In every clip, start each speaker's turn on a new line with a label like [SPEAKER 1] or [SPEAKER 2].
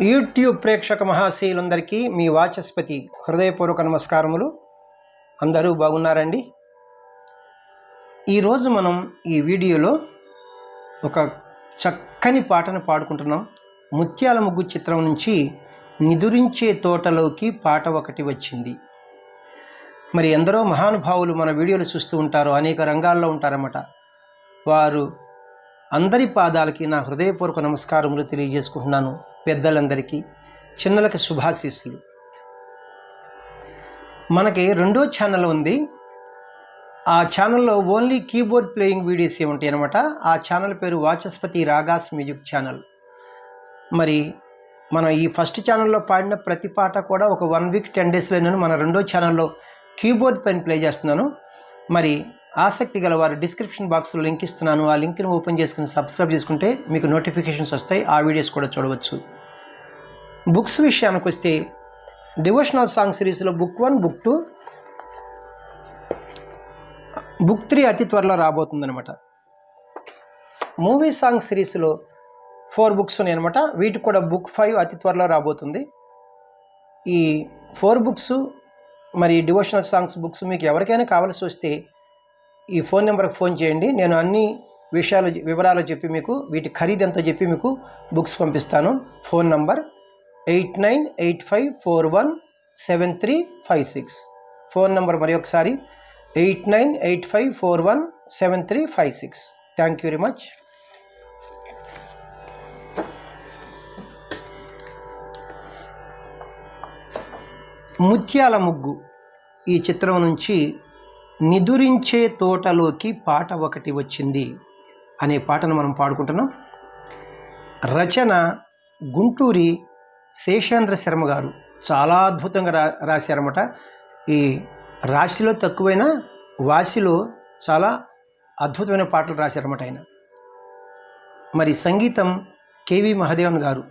[SPEAKER 1] YouTube ప్రేక్షక మహాశీలందరికీ మీ వాచస్పతి హృదయపూర్వక నమస్కారములు. అందరూ బాగున్నారండి? ఈరోజు మనం ఈ వీడియోలో ఒక చక్కని పాటను పాడుకుంటున్నాం. ముత్యాల ముగ్గు చిత్రం నుంచి నిదురించే తోటలోకి పాట ఒకటి వచ్చింది. మరి ఎందరో మహానుభావులు మన వీడియోలు చూస్తూ ఉంటారు అనేక రంగాల్లో ఉంటారన్నమాట. వారు అందరి పాదాలకి నా హృదయపూర్వక నమస్కారములు తెలియజేసుకుంటున్నాను. పెద్దలందరికీ చిన్నలకి శుభాశీస్సులు. మనకి రెండో ఛానల్ ఉంది. ఆ ఛానల్లో ఓన్లీ కీబోర్డ్ ప్లేయింగ్ వీడియోస్ ఉంటాయి అనమాట ఆ ఛానల్ పేరు వాచస్పతి రాగాస్ మ్యూజిక్ ఛానల్. మరి మనం ఈ ఫస్ట్ ఛానల్లో పాడిన ప్రతి పాట కూడా ఒక వన్ వీక్ టెన్ డేస్లో నేను మన రెండో ఛానల్లో కీబోర్డ్ పైన ప్లే చేస్తున్నాను. మరి ఆసక్తి గల వారు డిస్క్రిప్షన్ బాక్స్లో లింక్ ఇస్తున్నాను. ఆ లింక్ను ఓపెన్ చేసుకుని సబ్స్క్రైబ్ చేసుకుంటే మీకు నోటిఫికేషన్స్ వస్తాయి. ఆ వీడియోస్ కూడా చూడవచ్చు. బుక్స్ విషయానికి వస్తే డివోషనల్ సాంగ్ సిరీస్లో book one book two book three అతి త్వరలో రాబోతుందనమాట మూవీ సాంగ్ సిరీస్లో ఫోర్ బుక్స్ ఉన్నాయన్నమాట. వీటికి కూడా బుక్ ఫైవ్ అతి త్వరలో రాబోతుంది. ఈ ఫోర్ బుక్స్ మరి డివోషనల్ సాంగ్స్ బుక్స్ మీకు ఎవరికైనా కావాల్సి వస్తే ఈ ఫోన్ నెంబర్కి ఫోన్ చేయండి. నేను అన్ని విషయాలు వివరాలు చెప్పి మీకు వీటి ఖరీదు ఎంతో చెప్పి మీకు బుక్స్ పంపిస్తాను. Phone number eight nine eight five four one seven three five six. Phone number మరి ఒకసారి eight nine eight five four one seven three five six. Thank you very much ముత్యాల ముగ్గు ఈ చిత్రం నుంచి నిదురించే తోటలోకి పాట ఒకటి వచ్చింది అనే పాటను మనం పాడుకుంటున్నాం. రచన గుంటూరి శేషేంద్ర శర్మ గారు. చాలా అద్భుతంగా రా రాశారన్నమాట. ఈ రాశిలో తక్కువైన వాసిలో చాలా అద్భుతమైన పాటలు రాశారన్నమాట ఆయన. మరి సంగీతం కేవి మహాదేవన్ గారు.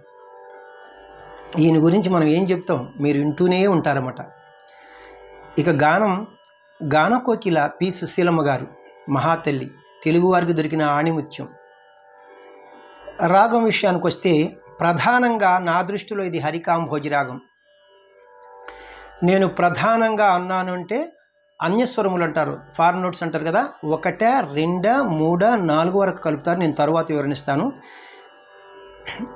[SPEAKER 1] ఈయన గురించి మనం ఏం చెప్తాం? మీరు వింటూనే ఉంటారన్నమాట. ఇక గానం గానకోకిల పి. సుశీలమ్మ గారు మహాతల్లి తెలుగువారికి దొరికిన ఆణిముత్యం. రాగం విషయానికి వస్తే ప్రధానంగా నా దృష్టిలో ఇది హరికాంభోజి రాగం. నేను ప్రధానంగా అన్నాను అంటే అన్యస్వరములు అంటారు. ఫారెన్ నోట్స్ అంటారు కదా ఒకట రెండ మూడ నాలుగు వరకు కలుపుతారు. నేను తరువాత వివరణిస్తాను.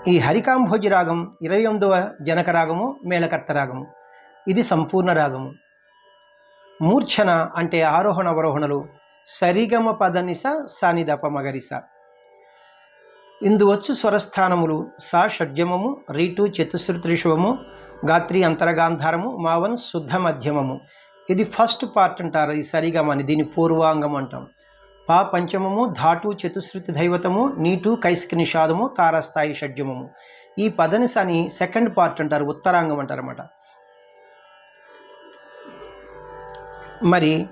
[SPEAKER 1] ఈ హరికాంభోజి రాగం ఇరవై ఎనిమిదవ జనక రాగము మేళకర్త రాగము. ఇది సంపూర్ణ రాగము. మూర్ఛన అంటే ఆరోహణ అవరోహణలు సరిగమ పదనిస సానిదప మగరిస. ఇందువచ్చు స్వరస్థానములు సా షడ్జమము రీటు చతుశ్రుత్రిశవము గాత్రి అంతరగాంధారము మావన్ శుద్ధ మధ్యమము. ఇది ఫస్ట్ పార్ట్ అంటారు ఈ సరిగమని దీని పూర్వాంగం అంటాం. పా పంచమము ధాటు చతుశ్రుతి దైవతము నీటు కైసిక నిషాదము తారస్థాయి షడ్జమము ఈ పదనిసని సెకండ్ పార్ట్ అంటారు ఉత్తరాంగం అంటారు అన్నమాట మరి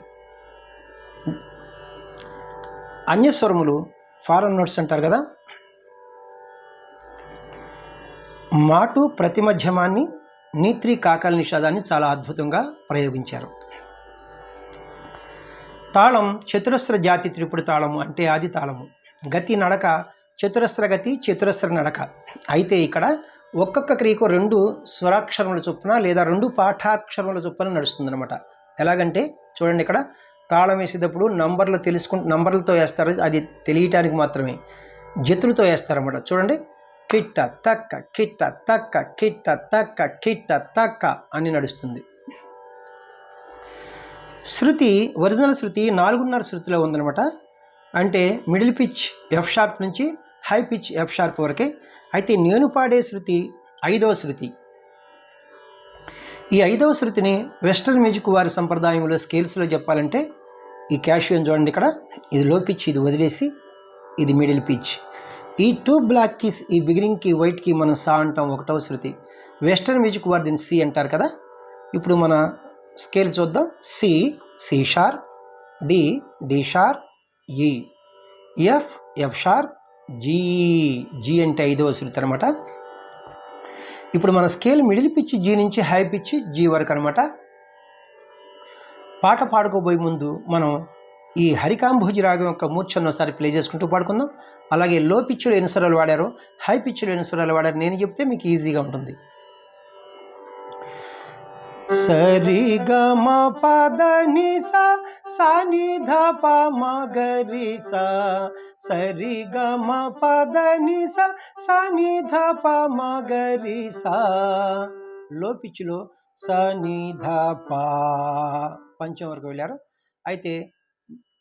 [SPEAKER 1] అన్యస్వరములు ఫారెన్ నోట్స్ అంటారు కదా? మాటు ప్రతిమధ్యమాన్ని నీత్రి కాకల నిషాదాన్ని చాలా అద్భుతంగా ప్రయోగించారు. తాళం చతురస్ర జాతి త్రిపుడు తాళము అంటే ఆది తాళము. గతి నడక చతురస్ర గతి చతురస్ర నడక. అయితే ఇక్కడ ఒక్కొక్క క్రియకు రెండు స్వరాక్షరముల చొప్పున లేదా రెండు పాఠాక్షరముల చొప్పున నడుస్తుందన్నమాట. ఎలాగంటే చూడండి ఇక్కడ తాళం వేసేటప్పుడు నంబర్లు తెలుసుకుంటు నంబర్లతో వేస్తారు. అది తెలియటానికి మాత్రమే. జతులతో వేస్తారన్నమాట. చూడండి. కిట్ట తక్క కిట్ట తక్క కిట్ట తక్క కిట్ట తక్క అని నడుస్తుంది. శృతి ఒరిజినల్ శృతి నాలుగున్నర శృతిలో ఉందన్నమాట. అంటే మిడిల్ పిచ్ ఎఫ్ షార్ప్ నుంచి హై పిచ్ ఎఫ్ షార్ప్ వరకే. అయితే నేను పాడే శృతి ఐదవ శృతి. ఈ ఐదవ శృతిని వెస్ట్రన్ మ్యూజిక్ వారి సంప్రదాయంలో స్కేల్స్లో చెప్పాలంటే ఈ క్యాషియోన్ చూడండి ఇక్కడ. ఇది లో పిచ్ ఇది వదిలేసి ఇది మిడిల్ పిచ్ ఈ టూ బ్లాక్ కీస్ ఈ బిగినింగ్కి వైట్కి మనం సా అంటాం ఒకటవ శృతి. వెస్ట్రన్ మ్యూజిక్ వారు దీన్ని సి అంటారు కదా. ఇప్పుడు మన స్కేల్ చూద్దాం. C C sharp D D sharp E F F sharp G G అంటే ఐదవ శృతి అనమాట ఇప్పుడు మన స్కేల్ మిడిల్ పిచ్ జీ నుంచి హై పిచ్ జీ వరకు అనమాట పాట పాడుకోబోయే ముందు మనం ఈ హరికాంభోజి రాగం యొక్క మూర్ఛను ఒకసారి ప్లే చేసుకుంటూ పాడుకుందాం. అలాగే లో పిచ్చులు ఎన్ని స్వరాలు వాడారో హై పిచ్చులు ఎన్ని స్వరాలు వాడారు నేను చెప్తే మీకు ఈజీగా ఉంటుంది. సరి గమ పద ని సా సాని ధ ప మ గరి సా సరి గమ పద సా ధ ప. మ గరి సా లో ధ ప పంచం వరకు వెళ్ళారు. అయితే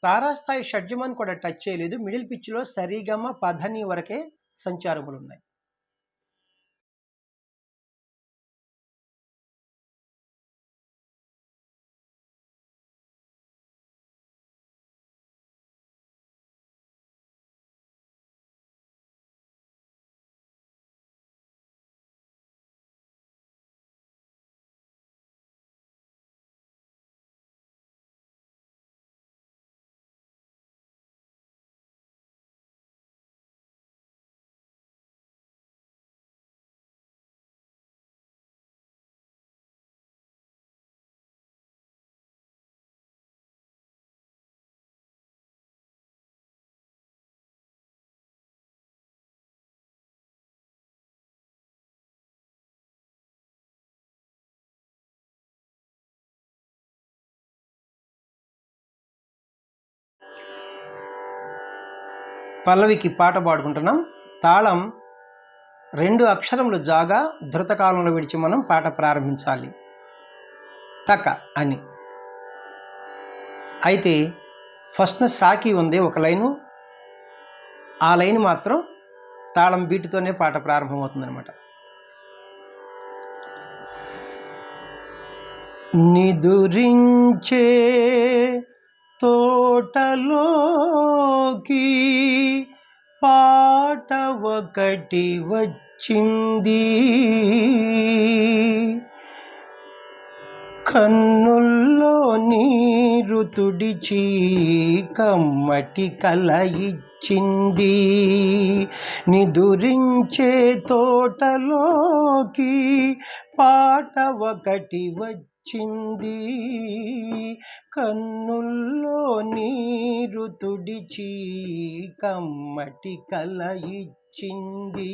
[SPEAKER 1] తారాస్థాయి షడ్జమని కూడా టచ్ చేయలేదు. మిడిల్ పిచ్లో సరిగమ పదని వరకే సంచారములు ఉన్నాయి. పల్లవికి పాట పాడుకుంటున్నాం. తాళం రెండు అక్షరములు జాగా ధృతకాలంలో విడిచి మనం పాట ప్రారంభించాలి. తక అని. అయితే ఫస్ట్ సాకి ఉంది ఒక లైను. ఆ లైన్ మాత్రం తాళం బీటుతోనే పాట ప్రారంభమవుతుందనమాట నిదురించే తోటలోకి పాట ఒకటి వచ్చింది. కన్నుల్లో నీరు తుడిచి కమ్మటి కల ఇచ్చింది. నిదురించే తోటలోకి పాట ఒకటి చింది కన్నుల్లో నీరు తుడిచి కమ్మటి కల ఇచ్చింది.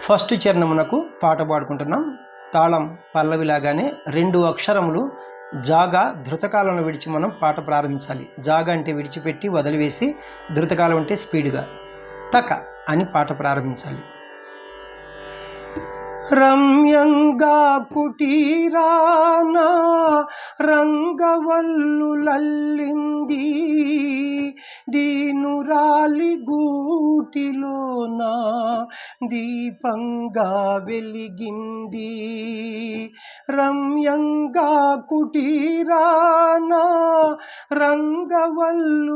[SPEAKER 1] ఫస్ట్ చరణమునకు పాట పాడుకుంటున్నాం. తాళం పల్లవిలాగానే రెండు అక్షరములు జాగా ధృతకాలంలో విడిచి మనం పాట ప్రారంభించాలి. జాగా అంటే విడిచిపెట్టి వదిలివేసి ధృతకాలం అంటే స్పీడ్గా తక అని పాట ప్రారంభించాలి. రమ్యంగా కుటీరానా రంగవల్లులల్లింది. దీనురాలి గూటిలోన దీపంగా వెలిగింది. రమ్యంగా కుటీరానా రంగవల్లులల్లింది.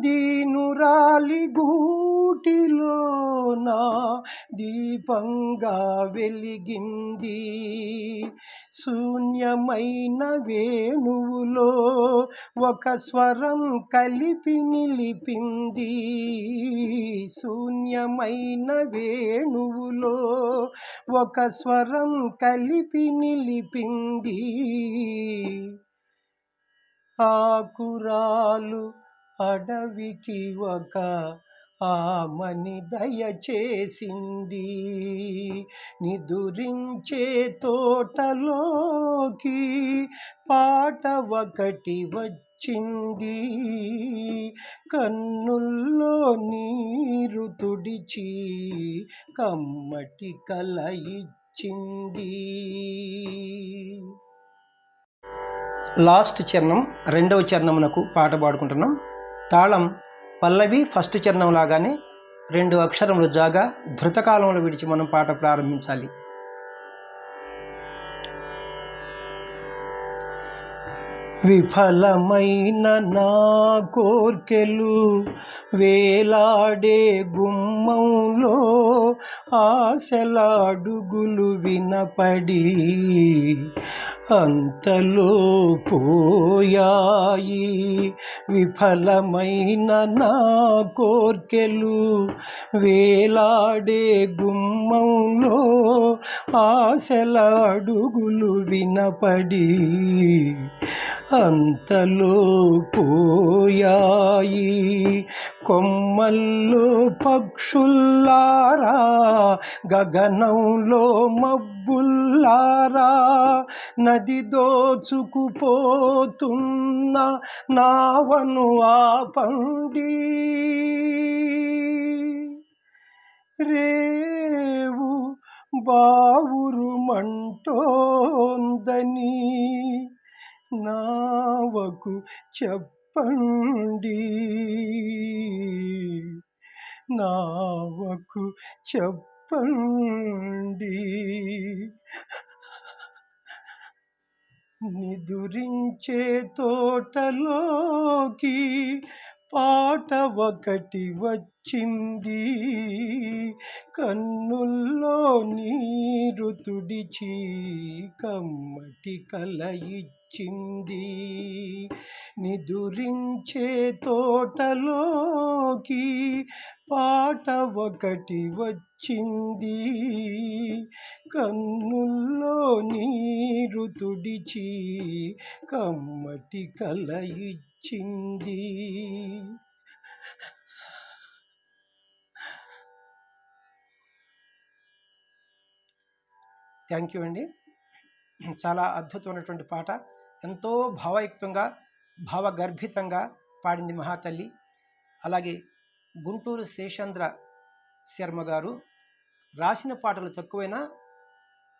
[SPEAKER 1] దీనురాలి గూటిలోన దీపంగా వెలిగింది. శూన్యమైన వేణువులో ఒక స్వరం కలిపి నిలిపింది. శూన్యమైన వేణువులో ఒక స్వరం కలిపి నిలిపింది. ఆకురాలు అడవికి ఒక ఆమని దయచేసింది. నిదురించే తోటలోకి పాట ఒకటి వచ్చింది. కన్నుల్లో నీరు తుడిచి కమ్మటి కల ఇచ్చింది. లాస్ట్ చరణం రెండవ చరణమునకు పాట పాడుకుంటున్నాం. తాళం పల్లవి ఫస్ట్ చరణం లాగానే రెండు అక్షరములు జాగా ధృతకాలంలో విడిచి మనం పాట ప్రారంభించాలి. విఫలమైన నా కోర్కెలు వేలాడే గుమ్మంలో ఆశలాడుగులు వినపడి అంతలో పోయాయి. విఫలమైన నా కోర్కెలు వేలాడే గుమ్మంలో ఆశలాడుగులు వినపడి అంతలో పోయాయి. కొమ్మల్లో పక్షుల్లారా గగనంలో మబ్బుల్లారా నది దోచుకుపోతున్న నావను ఆపండి. రేవు బావురు మంటోందని నావకు చెప్పండి. నావకు చెప్పండి. నిదురించే తోటలోకి పాట ఒకటి వచ్చింది. కన్నుల్లో నీరు తుడిచి కమ్మటి కల ఇచ్చింది. నిదురించే తోటలోకి పాట ఒకటి వచ్చింది. కన్నుల్లో నీరు తుడిచి కమ్మటి కల ఇచ్చింది థ్యాంక్ యూ అండి. చాలా అద్భుతమైనటువంటి పాట. ఎంతో భావయుక్తంగా భావగర్భితంగా పాడింది మహాతల్లి. అలాగే గుంటూరు శేషాంధ్ర శర్మ గారు రాసిన పాటలు తక్కువైనా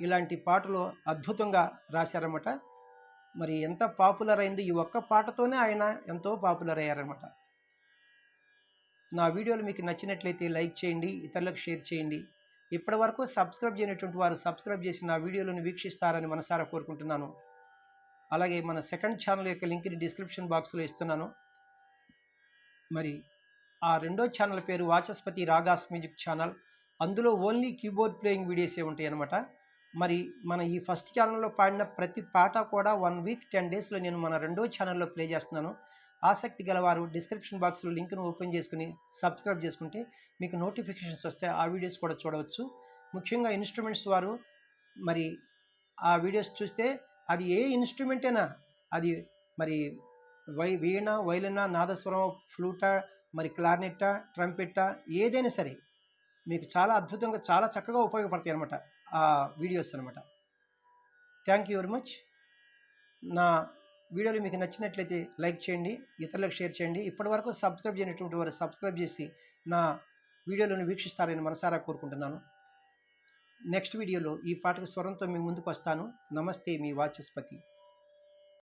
[SPEAKER 1] ఇలాంటి పాటలు అద్భుతంగా రాశారన్నమాట. మరి ఎంత పాపులర్ అయింది ఈ ఒక్క పాటతోనే ఆయన ఎంతో పాపులర్ అయ్యారనమాట నా వీడియోలు మీకు నచ్చినట్లయితే లైక్ చేయండి ఇతరులకు షేర్ చేయండి. ఇప్పటి వరకు సబ్స్క్రైబ్ చేయనటువంటి వారు సబ్స్క్రైబ్ చేసి నా వీడియోలను వీక్షిస్తారని మనసారా కోరుకుంటున్నాను. అలాగే మన సెకండ్ ఛానల్ యొక్క లింక్ని డిస్క్రిప్షన్ బాక్స్లో ఇస్తున్నాను. మరి ఆ రెండో ఛానల్ పేరు వాచస్పతి రాగాస్ మ్యూజిక్ ఛానల్. అందులో ఓన్లీ కీబోర్డ్ ప్లేయింగ్ వీడియోసే ఉంటాయి అన్నమాట మరి మన ఈ ఫస్ట్ ఛానల్లో పాడిన ప్రతి పాట కూడా వన్ వీక్ టెన్ డేస్లో నేను మన రెండో ఛానల్లో ప్లే చేస్తున్నాను. ఆసక్తి గలవారు డిస్క్రిప్షన్ బాక్స్లో లింక్ను ఓపెన్ చేసుకుని సబ్స్క్రైబ్ చేసుకుంటే మీకు నోటిఫికేషన్స్ వస్తే ఆ వీడియోస్ కూడా చూడవచ్చు. ముఖ్యంగా ఇన్స్ట్రుమెంట్స్ వారు మరి ఆ వీడియోస్ చూస్తే అది ఏ ఇన్స్ట్రుమెంట్ అయినా అది మరి వై వీణ వైలిన నాదస్వరం ఫ్లూటా మరి క్లార్నెట్టా ట్రంపెట్టా ఏదైనా సరే మీకు చాలా అద్భుతంగా చాలా చక్కగా ఉపయోగపడతాయి అనమాట వీడియోస్ అనమాట థ్యాంక్ యూ వెరీ మచ్ నా వీడియోలు మీకు నచ్చినట్లయితే లైక్ చేయండి ఇతరులకు షేర్ చేయండి. ఇప్పటివరకు సబ్స్క్రైబ్ చేయనటువంటి వారు సబ్స్క్రైబ్ చేసి నా వీడియోలను వీక్షిస్తారని మనసారా కోరుకుంటున్నాను. నెక్స్ట్ వీడియోలో ఈ పాటకు స్వరంతో మీ ముందుకు వస్తాను. నమస్తే మీ వాచస్పతి.